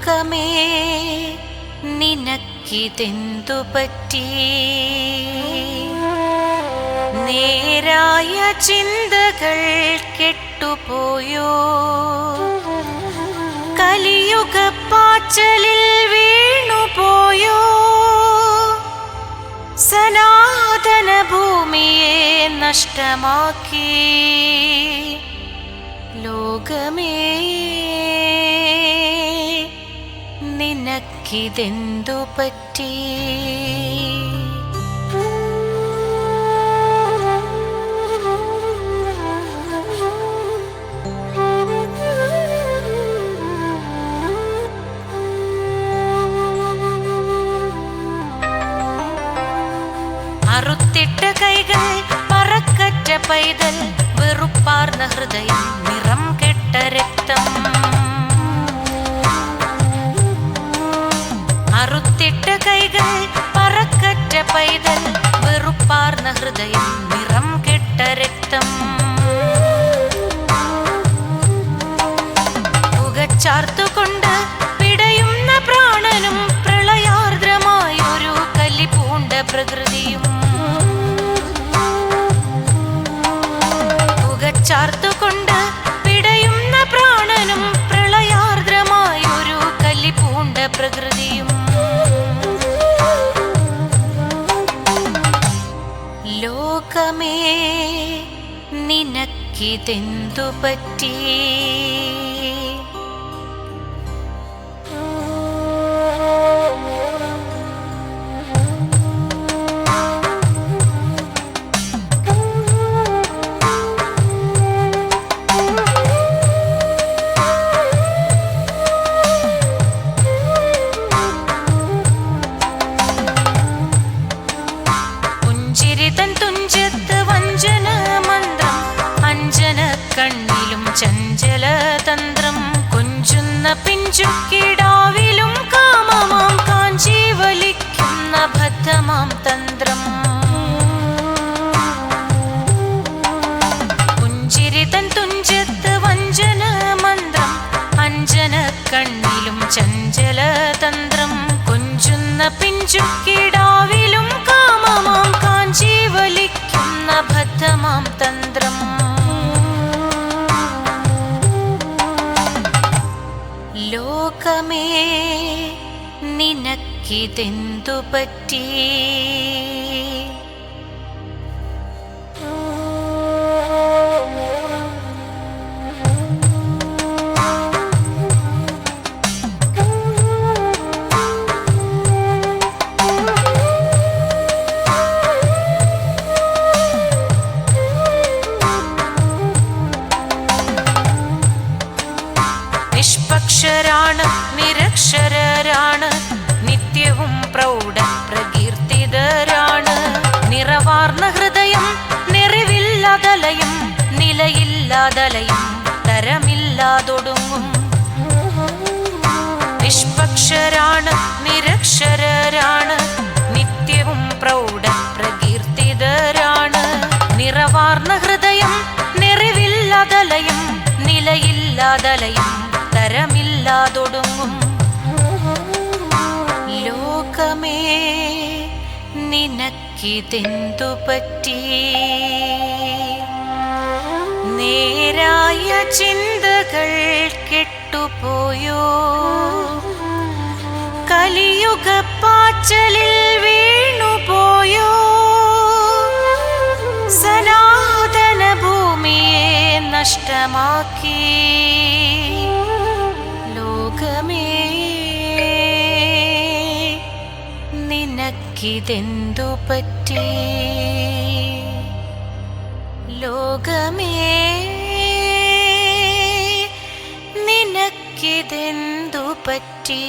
ലോകമേ നിനക്കിതെന്തു പറ്റി? നേരായ ചിന്തകൾ കെട്ടുപോയോ? കലിയുഗ പാച്ചലിൽ വീണുപോയോ? സനാതന ഭൂമിയെ നഷ്ടമാക്കി. ലോകമേ നിനക്കിതെന്തു പറ്റി? അറുത്തിട്ട കൈകൾ പറക്കറ്റ പൈതൽ വെറുപ്പാർന്ന ഹൃദയം നിറം കെട്ട രക്തം. പൈതൽ വെറുപ്പാർന്ന ഹൃദയം നിറം കെട്ട രക്തം. പുകച്ചാർത്തുകൊണ്ട് പിടയുന്ന പ്രാണനും പ്രളയാർദ്രമായൊരു കലിപൂണ്ട പ്രകൃതിയും. പുകച്ചാർത്തുകൊണ്ട് നിനക്കിതെന്തു പറ്റി? കണ്ണിലും ചഞ്ചല തന്ത്രം കൊഞ്ചുന്ന പിഞ്ചുക്കിടാവിലും കാമമാം കാഞ്ചീവലിക്കുന്ന ഭദ്രമാം തന്ത്രം. പുഞ്ചിരിതൻ തുഞ്ചത്ത് വഞ്ചന മന്ത്രം അഞ്ജന കണ്ണിലും ചഞ്ചല തന്ത്രം കൊഞ്ചുന്ന പിഞ്ചുക്കിടാവിലും നിനക്കിതെന്തു പറ്റി? പ്രൗഢ പ്രകീർത്തിതരാണ്. നിറവാർന്ന ഹൃദയം നിറവില്ലാതലയും നിലയില്ലാതലയും തരമില്ലാതൊടുങ്ങും. നിഷ്പക്ഷരാണ് ലോകമേ നിനക്കിതെന്തു പറ്റി? നേരായ ചിന്തകൾ കെട്ടുപോയോ? കലിയുഗ പാച്ചലിൽ വീണുപോയോ? സനാതന ഭൂമിയെ നഷ്ടമാക്കി നിനക്കിതെന്തു പറ്റി? ലോകമേ നിനക്കിതെന്തു പറ്റി?